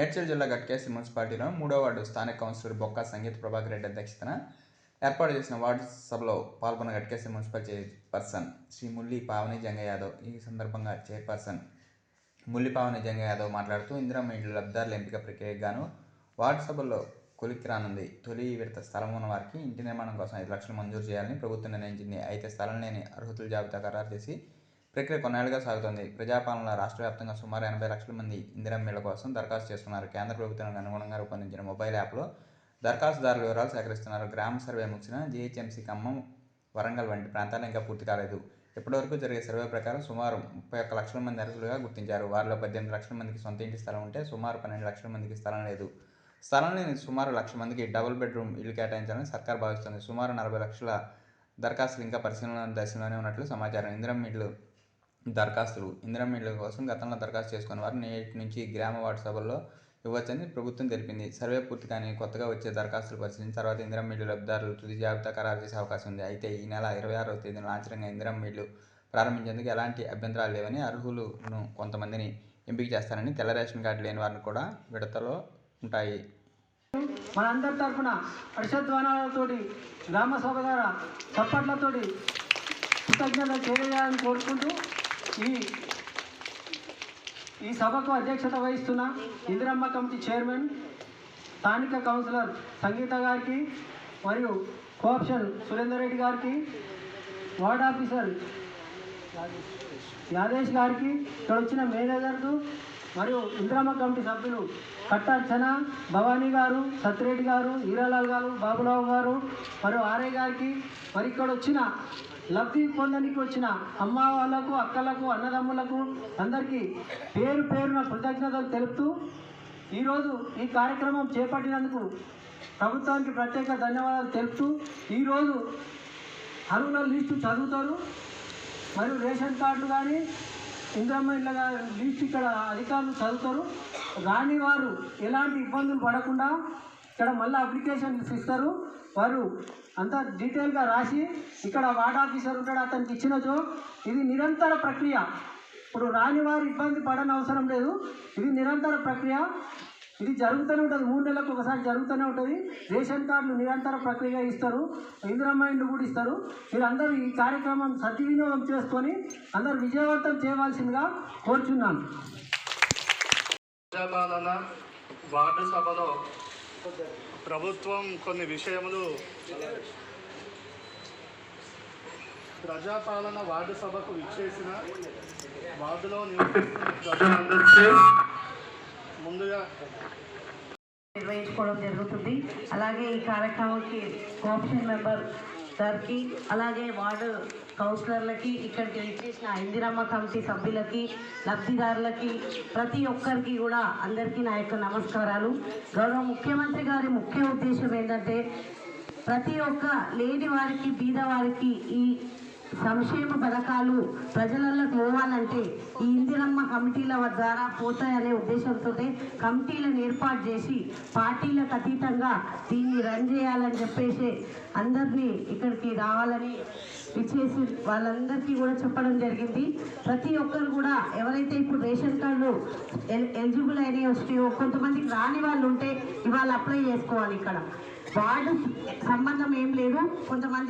మేడ్చల్ జిల్లా గట్కేసి మున్సిపాలిటీలో మూడో వార్డు స్థానిక కౌన్సిలర్ బొక్క సంగీత ప్రభాకర్ రెడ్డి అధ్యక్షతన ఏర్పాటు చేసిన వార్డు సభలో పాల్గొన్న గట్కేసి మున్సిపల్ చైర్పర్సన్ శ్రీ ముల్లి పావని జంగ యాదవ్. ఈ సందర్భంగా చైర్పర్సన్ ముల్లి పావని జంగ యాదవ్ మాట్లాడుతూ ఇందిరమ్మ ఇండ్ల లబ్ధిదారుల ఎంపిక ప్రక్రియకు గాను వార్డు సభల్లో కొలిక్కి రానుంది. తొలి విడత స్థలం ఉన్న వారికి ఇంటి నిర్మాణం కోసం ఐదు లక్షలు మంజూరు చేయాలని ప్రభుత్వం నిర్ణయించింది. అయితే స్థలం లేని అర్హుతుల జాబితా ఖరారు చేసి ప్రక్రియ కొన్నేళ్ళుగా సాగుతోంది. ప్రజాపాలనలో రాష్ట్ర వ్యాప్తంగా సుమారు ఎనభై లక్షల మంది ఇందిరమ్మిళ్ళ కోసం దరఖాస్తు చేస్తున్నారు. కేంద్ర ప్రభుత్వానికి అనుగుణంగా రూపొందించిన మొబైల్ యాప్లో దరఖాస్తుదారుల వివరాలు సేకరిస్తున్నారు. గ్రామ సర్వే ముగిసిన జీహెచ్ఎంసీ ఖమ్మం వరంగల్ వంటి ప్రాంతాలు ఇంకా పూర్తి కాలేదు. ఇప్పటివరకు జరిగే సర్వే ప్రకారం సుమారు ముప్పై ఒక్క లక్షల మంది అర్హులుగా గుర్తించారు. వారిలో పద్దెనిమిది లక్షల మందికి సొంత ఇంటి స్థలం ఉంటే సుమారు పన్నెండు లక్షల మందికి స్థలం లేదు. స్థలం లేని సుమారు లక్ష మందికి డబుల్ బెడ్రూమ్ ఇల్లు కేటాయించాలని సర్కార్ భావిస్తుంది. సుమారు నలభై లక్షల దరఖాస్తులు ఇంకా పరిశీలన దశలోనే ఉన్నట్లు సమాచారం. ఇందిరం ఇళ్ళు దరఖాస్తులు. ఇందిరమ్మ ఇళ్ళ కోసం గతంలో దరఖాస్తు చేసుకున్న వారు నేటి నుంచి గ్రామ వార్డు సభల్లో ఇవ్వచ్చని ప్రభుత్వం తెలిపింది. సర్వే పూర్తి కానీ కొత్తగా వచ్చే దరఖాస్తులు పరిశీలించిన తర్వాత ఇందిరమ్మ ఇల్లు లబ్ధిదారులు తుది జాబితా ఖరారు చేసే అవకాశం ఉంది. అయితే ఈ నెల ఇరవై ఆరవ తేదీన లాంఛనంగా ఇందిరమ్మ ప్రారంభించేందుకు ఎలాంటి అభ్యంతరాలు లేవని అర్హులను కొంతమందిని ఎంపిక చేస్తారని తెల్ల రేషన్ కార్డు లేని వారిని కూడా విడతలో ఉంటాయి. మనందరి తరఫున పరిషద్వానాలతోటి గ్రామ సభ ద్వారా చప్పట్లతోటి కృతజ్ఞతలు తెలియజేయాలని కోరుకుంటూ ఈ ఈ సభకు అధ్యక్షత వహిస్తున్న ఇందిరమ్మ కమిటీ చైర్మన్ స్థానిక కౌన్సిలర్ సంగీత గారికి మరియు కోఆప్షన్ సురేందర్ రెడ్డి గారికి వార్డ్ ఆఫీసర్ యాదేశ్ గారికి ఇక్కడ వచ్చిన మేనేజర్లు మరియు ఇంద్రమ్మ కమిటీ సభ్యులు కట్టార్చన భవానీ గారు సత్యరెడ్డి గారు హీరాలాల్ గారు బాబురావు గారు మరియు ఆర్య గారికి మరి ఇక్కడ వచ్చిన లబ్ధి పొందడానికి వచ్చిన అమ్మ వాళ్ళకు అక్కలకు అన్నదమ్ములకు అందరికీ పేరు పేరున కృతజ్ఞతలు తెలుపుతూ ఈరోజు ఈ కార్యక్రమం చేపట్టినందుకు ప్రభుత్వానికి ప్రత్యేక ధన్యవాదాలు తెలుపుతూ ఈరోజు అరుణ లిస్టు చదువుతారు. మరియు రేషన్ కార్డులు కానీ ఇంద్రమ్మ ఇళ్ళ లిస్ట్ ఇక్కడ అధికారులు చదువుతారు. రాని వారు ఎలాంటి ఇబ్బందులు పడకుండా ఇక్కడ మళ్ళీ అప్లికేషన్స్ ఇస్తారు. వారు అంతా డీటెయిల్గా రాసి ఇక్కడ వార్డ్ ఆఫీసర్ ఉంటాడు అతనికి ఇచ్చినచో ఇది నిరంతర ప్రక్రియ. ఇప్పుడు రాని వారు ఇబ్బంది పడని అవసరం లేదు. ఇది నిరంతర ప్రక్రియ. ఇది జరుగుతూనే ఉంటుంది. మూడు నెలలకు ఒకసారి జరుగుతూనే ఉంటుంది. రేషన్ కార్డులు నిరంతర ప్రక్రియ ఇస్తారు. ఇందిరమ్మ కూడా ఇస్తారు. మీరు అందరూ ఈ కార్యక్రమం సద్వినియోగం చేసుకొని అందరూ విజయవంతం చేయవలసిందిగా కోరుచున్నాను. వార్డు సభలో ప్రభుత్వం కొన్ని విషయములు ప్రజాపాలన వార్డు సభకు విచ్చేసిన వార్డులో నివసిస్తున్న ప్రజలందరికీ ముందుగా నిర్వహించుకోవడం జరుగుతుంది. అలాగే ఈ కార్యక్రమానికి కోఆప్షన్ మెంబర్ సార్కి అలాగే వార్డు కౌన్సిలర్లకి ఇక్కడికి విచ్చేసిన ఇందిరమ్మ కమిటీ సభ్యులకి లబ్ధిదారులకి ప్రతి ఒక్కరికి కూడా అందరికీ నా యొక్క నమస్కారాలు. గౌరవ ముఖ్యమంత్రి గారి ముఖ్య ఉద్దేశం ఏంటంటే ప్రతి ఒక్క లేని వారికి బీదవారికి ఈ సంక్షేమ పథకాలు ప్రజలలో పోవాలంటే ఈ ఇందిరమ్మ కమిటీల ద్వారా పోతాయనే ఉద్దేశంతో కమిటీలను ఏర్పాటు చేసి పార్టీలకు అతీతంగా దీన్ని రన్ చేయాలని చెప్పేసి అందరినీ ఇక్కడికి రావాలని ఇచ్చేసి వాళ్ళందరికీ కూడా చెప్పడం జరిగింది. ప్రతి ఒక్కరు కూడా ఎవరైతే ఇప్పుడు రేషన్ కార్డు ఎలిజిబుల్ అయినవి వస్తాయో కొంతమందికి రాని వాళ్ళు ఉంటే ఇవాళ అప్లై చేసుకోవాలి ఇక్కడ. వార్డు సంబంధం ఏం లేదు. కొంతమంది